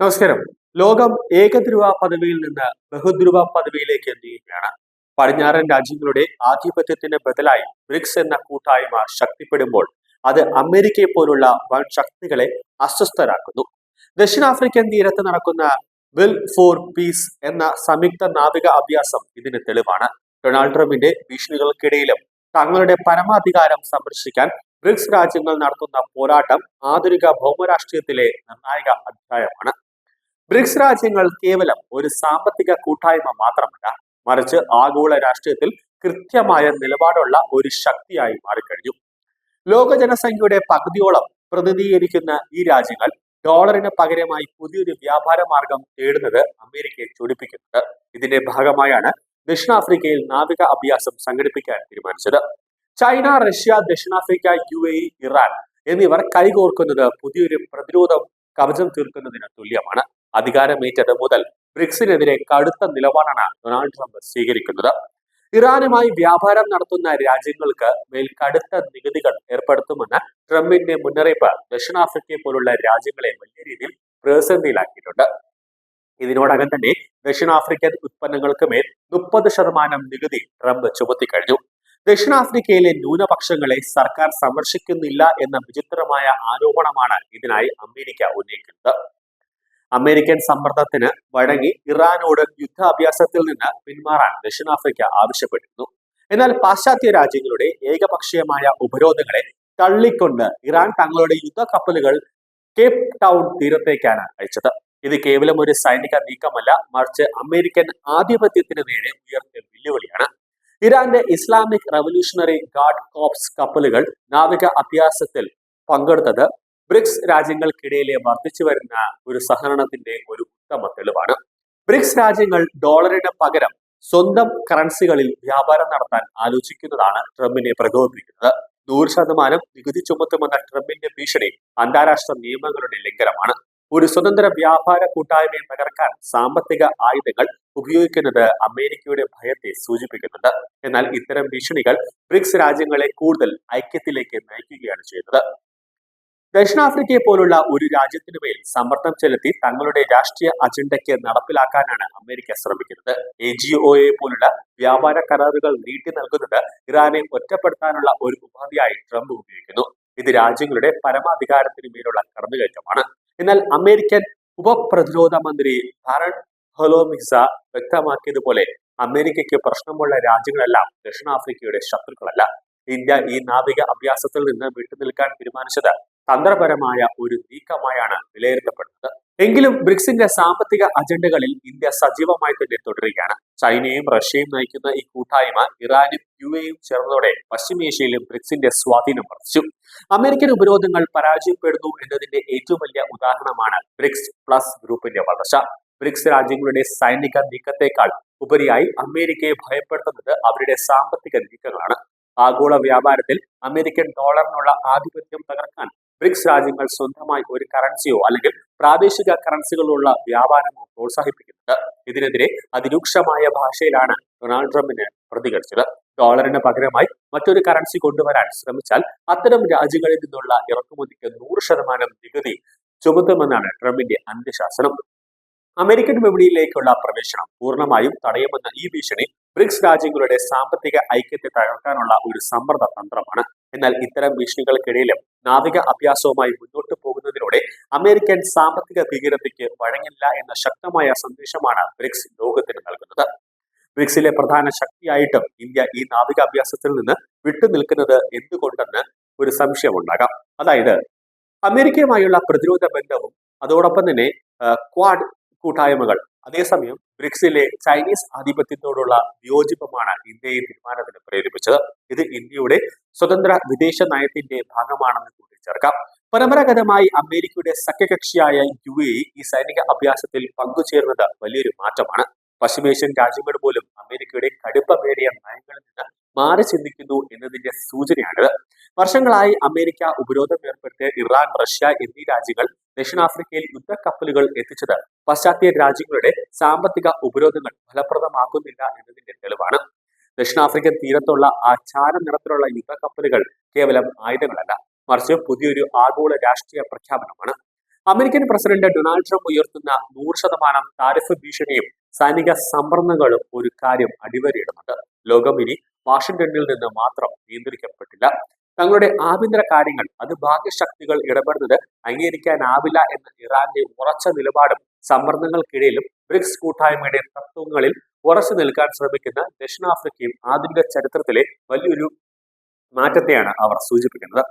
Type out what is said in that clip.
നമസ്കാരം. ലോകം ഏകധ്രുവ പദവിയിൽ നിന്ന് ബഹുധ്രുവ പദവിയിലേക്ക് എത്തുകയാണ് പടിഞ്ഞാറൻ രാജ്യങ്ങളുടെ ആധിപത്യത്തിന് ബദലായി ബ്രിക്സ് എന്ന കൂട്ടായ്മ ശക്തിപ്പെടുമ്പോൾ അത് അമേരിക്കയെ പോലുള്ള വൻ ശക്തികളെ അസ്വസ്ഥരാക്കുന്നു. ദക്ഷിണാഫ്രിക്കൻ തീരത്ത് നടക്കുന്ന വിൽ ഫോർ പീസ് എന്ന സംയുക്ത നാവിക അഭ്യാസം ഇതിന് തെളിവാണ്. ഡൊണാൾഡ് ട്രംപിന്റെ ഭീഷണികൾക്കിടയിലും തങ്ങളുടെ പരമാധികാരം സംരക്ഷിക്കാൻ ബ്രിക്സ് രാജ്യങ്ങൾ നടത്തുന്ന പോരാട്ടം ആധുനിക ഭൗമരാഷ്ട്രീയത്തിലെ നിർണായക അധ്യായമാണ്. ബ്രിക്സ് രാജ്യങ്ങൾ കേവലം ഒരു സാമ്പത്തിക കൂട്ടായ്മ മാത്രമല്ല മറിച്ച് ആഗോള രാഷ്ട്രീയത്തിൽ കൃത്യമായ നിലപാടുള്ള ഒരു ശക്തിയായി മാറിക്കഴിഞ്ഞു. ലോക ജനസംഖ്യയുടെ പകുതിയോളം പ്രതിനിധീകരിക്കുന്ന ഈ രാജ്യങ്ങൾ ഡോളറിന് പകരമായി പുതിയൊരു വ്യാപാര മാർഗം തേടുന്നത് അമേരിക്കയെ ചൊടിപ്പിക്കുന്നത് ഇതിന്റെ ഭാഗമായാണ് ദക്ഷിണാഫ്രിക്കയിൽ നാവിക അഭ്യാസം സംഘടിപ്പിക്കാൻ തീരുമാനിച്ചത്. ചൈന റഷ്യ ദക്ഷിണാഫ്രിക്ക യു എ ഇറാൻ എന്നിവർ കൈകോർക്കുന്നത് പുതിയൊരു പ്രതിരോധം കവചം തീർക്കുന്നതിന് തുല്യമാണ്. അധികാരമേറ്റത് മുതൽ ബ്രിക്സിനെതിരെ കടുത്ത നിലപാടാണ് ഡൊണാൾഡ് ട്രംപ് സ്വീകരിക്കുന്നത്. ഇറാനുമായി വ്യാപാരം നടത്തുന്ന രാജ്യങ്ങൾക്ക് മേൽ കടുത്ത നികുതികൾ ഏർപ്പെടുത്തുമെന്ന് ട്രംപിന്റെ മുന്നറിയിപ്പ് ദക്ഷിണാഫ്രിക്കയെ പോലുള്ള രാജ്യങ്ങളെ വലിയ രീതിയിൽ പ്രതിസന്ധിയിലാക്കിയിട്ടുണ്ട്. ഇതിനോടകം തന്നെ ദക്ഷിണാഫ്രിക്കൻ ഉത്പന്നങ്ങൾക്ക് മേൽ മുപ്പത് ശതമാനം നികുതി ട്രംപ് ചുമത്തിക്കഴിഞ്ഞു. ദക്ഷിണാഫ്രിക്കയിലെ ന്യൂനപക്ഷങ്ങളെ സർക്കാർ സംരക്ഷിക്കുന്നില്ല എന്ന വിചിത്രമായ ആരോപണമാണ് ഇതിനായി അമേരിക്ക ഉന്നയിക്കുന്നത്. അമേരിക്കൻ സമ്മർദ്ദത്തിന് വഴങ്ങി ഇറാനോട് യുദ്ധാഭ്യാസത്തിൽ നിന്ന് പിന്മാറാൻ ദക്ഷിണാഫ്രിക്ക ആവശ്യപ്പെട്ടിരുന്നു. എന്നാൽ പാശ്ചാത്യ രാജ്യങ്ങളുടെ ഏകപക്ഷീയമായ ഉപരോധങ്ങളെ തള്ളിക്കൊണ്ട് ഇറാൻ തങ്ങളുടെ യുദ്ധ കപ്പലുകൾ കേപ്പ് ടൗൺ തീരത്തേക്കാണ് അയച്ചത്. ഇത് കേവലം ഒരു സൈനിക നീക്കമല്ല മറിച്ച് അമേരിക്കൻ ആധിപത്യത്തിന് നേരെ ഉയർത്തിയ വെല്ലുവിളിയാണ്. ഇറാന്റെ ഇസ്ലാമിക് റവല്യൂഷണറി ഗാർഡ് കോപ്സ് കപ്പലുകൾ നാവിക അഭ്യാസത്തിൽ പങ്കെടുത്തത് ബ്രിക്സ് രാജ്യങ്ങൾക്കിടയിലെ വർദ്ധിച്ചു വരുന്ന ഒരു സഹകരണത്തിന്റെ ഒരു ഉത്തമ തെളിവാണ്. ബ്രിക്സ് രാജ്യങ്ങൾ ഡോളറിന് പകരം സ്വന്തം കറൻസികളിൽ വ്യാപാരം നടത്താൻ ആലോചിക്കുന്നതാണ് ട്രംപിനെ പ്രകോപിപ്പിക്കുന്നത്. നൂറ് ശതമാനം നികുതി ചുമത്തുമെന്ന ട്രംപിന്റെ ഭീഷണി അന്താരാഷ്ട്ര നിയമങ്ങളുടെ ലംഘനമാണ്. ഒരു സ്വതന്ത്ര വ്യാപാര കൂട്ടായ്മയെ തകർക്കാൻ സാമ്പത്തിക ആയുധങ്ങൾ ഉപയോഗിക്കുന്നത് അമേരിക്കയുടെ ഭയത്തെ സൂചിപ്പിക്കുന്നുണ്ട്. എന്നാൽ ഇത്തരം ഭീഷണികൾ ബ്രിക്സ് രാജ്യങ്ങളെ കൂടുതൽ ഐക്യത്തിലേക്ക് നയിക്കുകയാണ് ചെയ്യുന്നത്. ദക്ഷിണാഫ്രിക്കയെ പോലുള്ള ഒരു രാജ്യത്തിനു മേൽ സമ്മർദ്ദം ചെലുത്തി തങ്ങളുടെ രാഷ്ട്രീയ അജണ്ടയ്ക്ക് നടപ്പിലാക്കാനാണ് അമേരിക്ക ശ്രമിക്കുന്നത്. എ ജി ഒയെ പോലുള്ള വ്യാപാര കരാറുകൾ നീട്ടി നൽകുന്നത് ഇറാനെ ഒറ്റപ്പെടുത്താനുള്ള ഒരു ഉപാധിയായി ട്രംപ് ഉപയോഗിക്കുന്നു. ഇത് രാജ്യങ്ങളുടെ പരമാധികാരത്തിന് മേലുള്ള കടന്നുകയറ്റമാണ്. എന്നാൽ അമേരിക്കൻ ഉപപ്രതിരോധ മന്ത്രി ഭരൺ ഹലോമിസ വ്യക്തമാക്കിയതുപോലെ അമേരിക്കയ്ക്ക് പ്രശ്നമുള്ള രാജ്യങ്ങളെല്ലാം ദക്ഷിണാഫ്രിക്കയുടെ ശത്രുക്കളല്ല. ഇന്ത്യ ഈ നാവിക അഭ്യാസത്തിൽ നിന്ന് വിട്ടുനിൽക്കാൻ തീരുമാനിച്ചത് തന്ത്രപരമായ ഒരു നീക്കമായാണ് വിലയിരുത്തപ്പെടുന്നത്. എങ്കിലും ബ്രിക്സിന്റെ സാമ്പത്തിക അജണ്ടകളിൽ ഇന്ത്യ സജീവമായി തന്നെ തുടരുകയാണ്. ചൈനയും റഷ്യയും നയിക്കുന്ന ഈ കൂട്ടായ്മ ഇറാനും യു എയും ചേർന്നതോടെ പശ്ചിമേഷ്യയിലും ബ്രിക്സിന്റെ സ്വാധീനം വർദ്ധിച്ചു അമേരിക്കൻ ഉപരോധങ്ങൾ പരാജയപ്പെടുന്നു എന്നതിന്റെ ഏറ്റവും വലിയ ഉദാഹരണമാണ് ബ്രിക്സ് പ്ലസ് ഗ്രൂപ്പിന്റെ വളർച്ച. ബ്രിക്സ് രാജ്യങ്ങളുടെ സൈനിക നീക്കത്തെക്കാൾ ഉപരിയായി അമേരിക്കയെ ഭയപ്പെടുത്തുന്നത് അവരുടെ സാമ്പത്തിക നീക്കങ്ങളാണ്. ആഗോള വ്യാപാരത്തിൽ അമേരിക്കൻ ഡോളറിനുള്ള ആധിപത്യം തകർക്കാൻ ബ്രിക്സ് രാജ്യങ്ങൾ സ്വന്തമായി ഒരു കറൻസിയോ അല്ലെങ്കിൽ പ്രാദേശിക കറൻസികളുള്ള വ്യാപാരമോ പ്രോത്സാഹിപ്പിക്കുന്നുണ്ട്. ഇതിനെതിരെ അതിരൂക്ഷമായ ഭാഷയിലാണ് ഡൊണാൾഡ് ട്രംപിന് പ്രതികരിച്ചത്. ഡോളറിന് പകരമായി മറ്റൊരു കറൻസി കൊണ്ടുവരാൻ ശ്രമിച്ചാൽ അത്തരം രാജ്യങ്ങളിൽ നിന്നുള്ള ഇറക്കുമതിക്ക് നൂറ് ശതമാനം നികുതി ചുമത്തുമെന്നാണ് ട്രംപിന്റെ അന്ത്യശാസനം. അമേരിക്കൻ വിപണിയിലേക്കുള്ള പ്രവേശനം പൂർണമായും തടയുമെന്ന ഈ ഭീഷണി ബ്രിക്സ് രാജ്യങ്ങളുടെ സാമ്പത്തിക ഐക്യത്തെ തകർക്കാനുള്ള ഒരു സമ്മർദ്ദ തന്ത്രമാണ്. എന്നാൽ ഇത്തരം ഭീഷണികൾക്കിടയിലും നാവിക അഭ്യാസവുമായി മുന്നോട്ട് പോകുന്നതിലൂടെ അമേരിക്കൻ സാമ്പത്തിക ഭീകരതയ്ക്ക് വഴങ്ങില്ല എന്ന ശക്തമായ സന്ദേശമാണ് ബ്രിക്സ് ലോകത്തിന് നൽകുന്നത്. ബ്രിക്സിലെ പ്രധാന ശക്തിയായിട്ടും ഇന്ത്യ ഈ നാവിക അഭ്യാസത്തിൽ നിന്ന് വിട്ടുനിൽക്കുന്നത് എന്തുകൊണ്ടെന്ന് ഒരു സംശയമുണ്ടാകാം അതായത് അമേരിക്കയുമായുള്ള പ്രതിരോധ ബന്ധവും അതോടൊപ്പം തന്നെ ക്വാഡ് കൂട്ടായ്മകൾ അതേസമയം ബ്രിക്സിലെ ചൈനീസ് ആധിപത്യത്തോടുള്ള വിയോജിപ്പമാണ് ഇന്ത്യയെ തീരുമാനത്തിന് പ്രേരിപ്പിച്ചത്. ഇത് ഇന്ത്യയുടെ സ്വതന്ത്ര വിദേശ നയത്തിന്റെ ഭാഗമാണെന്ന് കൂട്ടിച്ചേർക്കാം പരമ്പരാഗതമായി അമേരിക്കയുടെ സഖ്യകക്ഷിയായ യു എ ഈ സൈനിക അഭ്യാസത്തിൽ പങ്കുചേർന്നത് വലിയൊരു മാറ്റമാണ്. പശ്ചിമേഷ്യൻ രാജ്യങ്ങൾ പോലും അമേരിക്കയുടെ കടുപ്പമേറിയ നയങ്ങളിൽ നിന്ന് മാറി ചിന്തിക്കുന്നു എന്നതിന്റെ സൂചനയാണിത്. വർഷങ്ങളായി അമേരിക്ക ഉപരോധം ഏർപ്പെടുത്തിയ ഇറാൻ റഷ്യ എന്നീ രാജ്യങ്ങൾ ദക്ഷിണാഫ്രിക്കയിൽ യുദ്ധക്കപ്പലുകൾ എത്തിച്ചത്. പാശ്ചാത്യ രാജ്യങ്ങളുടെ സാമ്പത്തിക ഉപരോധങ്ങൾ ഫലപ്രദമാക്കുന്നില്ല എന്നതിന്റെ തെളിവാണ്. ദക്ഷിണാഫ്രിക്കൻ തീരത്തുള്ള ആ ചാര നിറത്തിലുള്ള യുദ്ധക്കപ്പലുകൾ കേവലം ആയുധങ്ങളല്ല മറിച്ച് പുതിയൊരു ആഗോള രാഷ്ട്രീയ പ്രഖ്യാപനമാണ്. അമേരിക്കൻ പ്രസിഡന്റ് ഡൊണാൾഡ് ട്രംപ് ഉയർത്തുന്ന നൂറ് ശതമാനം താരിഫ് ഭീഷണിയും സൈനിക സമ്മർദ്ദങ്ങളും ഒരു കാര്യം അടിവരയിടുന്നുണ്ട്. ലോകം ഇനി വാഷിംഗ്ടണിൽ നിന്ന് മാത്രം നിയന്ത്രിക്കപ്പെട്ടില്ല. തങ്ങളുടെ ആഭ്യന്തര കാര്യങ്ങൾ അത് ബാഹ്യശക്തികൾ ഇടപെടുന്നത് അംഗീകരിക്കാനാവില്ല എന്ന ഇറാന്റെ ഉറച്ച നിലപാടും സമ്മർദ്ദങ്ങൾക്കിടയിലും ബ്രിക്സ് കൂട്ടായ്മയുടെ തത്വങ്ങളിൽ ഉറച്ചു നിൽക്കാൻ ശ്രമിക്കുന്ന ദക്ഷിണാഫ്രിക്കയും ആധുനിക ചരിത്രത്തിലെ വലിയൊരു മാറ്റത്തെയാണ് അവർ സൂചിപ്പിക്കുന്നത്.